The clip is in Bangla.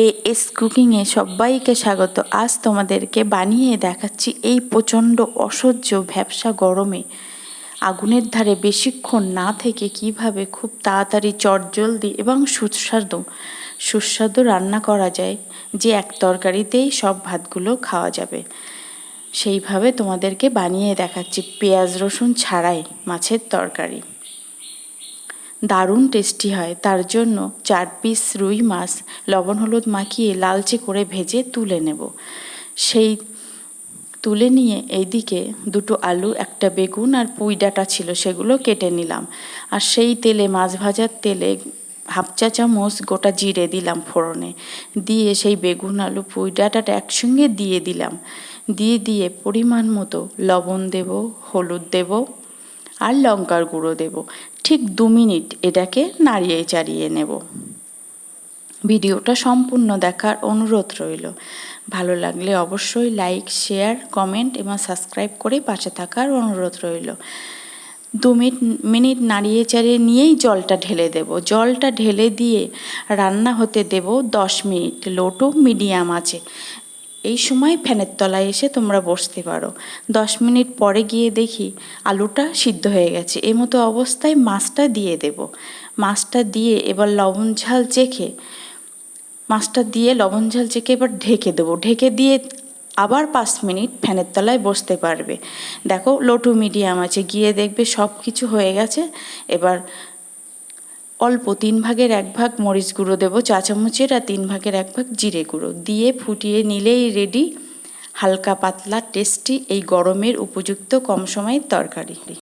এ এস কুকিংয়ে সবাইকে স্বাগত। আজ তোমাদেরকে বানিয়ে দেখাচ্ছি এই প্রচণ্ড অসহ্য ভ্যাবসা গরমে। আগুনের ধারে বেশিক্ষণ না থেকে কীভাবে খুব তাড়াতাড়ি চটজলদি এবং সুস্বাদু সুস্বাদু রান্না করা যায় যে এক তরকারিতেই সব ভাতগুলো খাওয়া যাবে। সেইভাবে তোমাদেরকে বানিয়ে দেখাচ্ছি পেঁয়াজ রসুন ছাড়াই মাছের তরকারি। দারুণ টেস্টি হয়। তার জন্য চার পিস রুই মাছ, লবণ হলুদ মাখিয়ে লালচে করে ভেজে তুলে নেব। সেই তুলে নিয়ে এইদিকে দুটো আলু, একটা বেগুন আর পুঁই ডাঁটা ছিল, সেগুলো কেটে নিলাম। আর সেই তেলে, মাছ ভাজার তেলে হাফ চা চামচ গোটা জিরে দিলাম ফোড়নে। দিয়ে সেই বেগুন, আলু, পুঁই ডাঁটাটা একসঙ্গে দিয়ে দিলাম। দিয়ে দিয়ে পরিমাণ মতো লবণ দেব, হলুদ দেব আর লঙ্কার গুঁড়ো দেব। ঠিক দু মিনিট এটাকে নাড়িয়ে চাড়িয়ে নেব। ভিডিওটা সম্পূর্ণ দেখার অনুরোধ রইল। ভালো লাগলে অবশ্যই লাইক, শেয়ার, কমেন্ট এবং সাবস্ক্রাইব করে পাশে থাকার অনুরোধ রইল। দু মিনিট মিনিট নাড়িয়ে চাড়িয়ে নিয়েই জলটা ঢেলে দেব। জলটা ঢেলে দিয়ে রান্না হতে দেব দশ মিনিট। লো টু মিডিয়াম আছে। এই সময় ফ্যানের তলায় এসে তোমরা বসতে পারো। দশ মিনিট পরে গিয়ে দেখি আলুটা সিদ্ধ হয়ে গেছে। এই মতো অবস্থায় মাছটা দিয়ে দেব। মাছটা দিয়ে এবার লবণ ঝাল চেখে, মাছটা দিয়ে লবণ ঝাল চেখে এবার ঢেকে দেবো। ঢেকে দিয়ে আবার পাঁচ মিনিট ফ্যানের তলায় বসতে পারবে। দেখো, লো টু মিডিয়াম আছে। গিয়ে দেখবে সব কিছু হয়ে গেছে। এবার অল্প তিন ভাগের এক ভাগ মরিচ গুঁড়ো দেবো, চা চামচের, আর তিন ভাগের এক ভাগ জিরে গুঁড়ো। দিয়ে ফুটিয়ে নিলেই রেডি হালকা পাতলা টেস্টি এই গরমের উপযুক্ত কম সময়ের তরকারি।